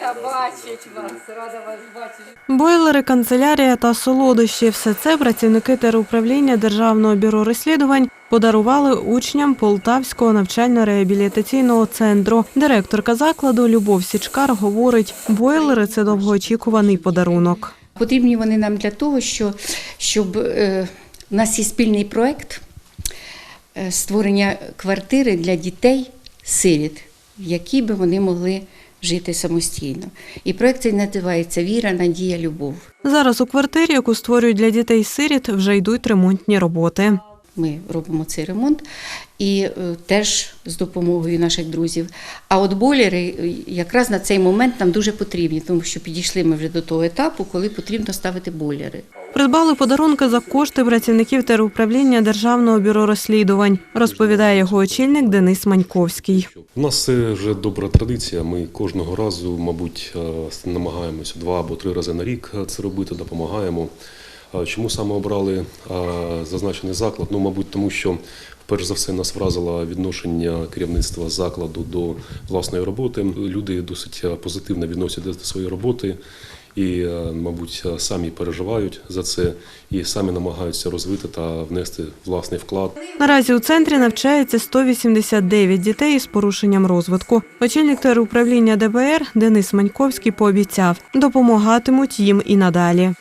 Рада бачити вас, рада вас бачити. Бойлери, канцелярія та солодощі – все це працівники теруправління Державного бюро розслідувань подарували учням Полтавського навчально-реабілітаційного центру. Директорка закладу Любов Січкар говорить, бойлери – це довгоочікуваний подарунок. Потрібні вони нам для того, що, щоб е, у нас є спільний проект е, створення квартири для дітей сиріт, в якій би вони могли жити самостійно. І проект цей називається Віра, Надія, Любов. Зараз у квартирі, яку створюють для дітей-сиріт, вже йдуть ремонтні роботи. Ми робимо цей ремонт і е, теж з допомогою наших друзів. А от бойлери е, якраз на цей момент нам дуже потрібні, тому що підійшли ми вже до того етапу, коли потрібно ставити бойлери. Придбали подарунки за кошти працівників теруправління Державного бюро розслідувань, розповідає його очільник Денис Маньковський. У нас це вже добра традиція. Ми кожного разу, мабуть, е, намагаємося два або три рази на рік це робити, допомагаємо. Чому саме обрали зазначений заклад? Ну, мабуть, тому що перш за все нас вразило відношення керівництва закладу до власної роботи. Люди досить е, позитивно відносяться до своєї роботи. І, е, мабуть, е, самі переживають за це і самі намагаються розвити та внести власний вклад. Наразі у центрі навчається 189 дітей із порушенням розвитку. Очільник теруправління ДБР Денис Маньковський пообіцяв, допомагатимуть їм і надалі.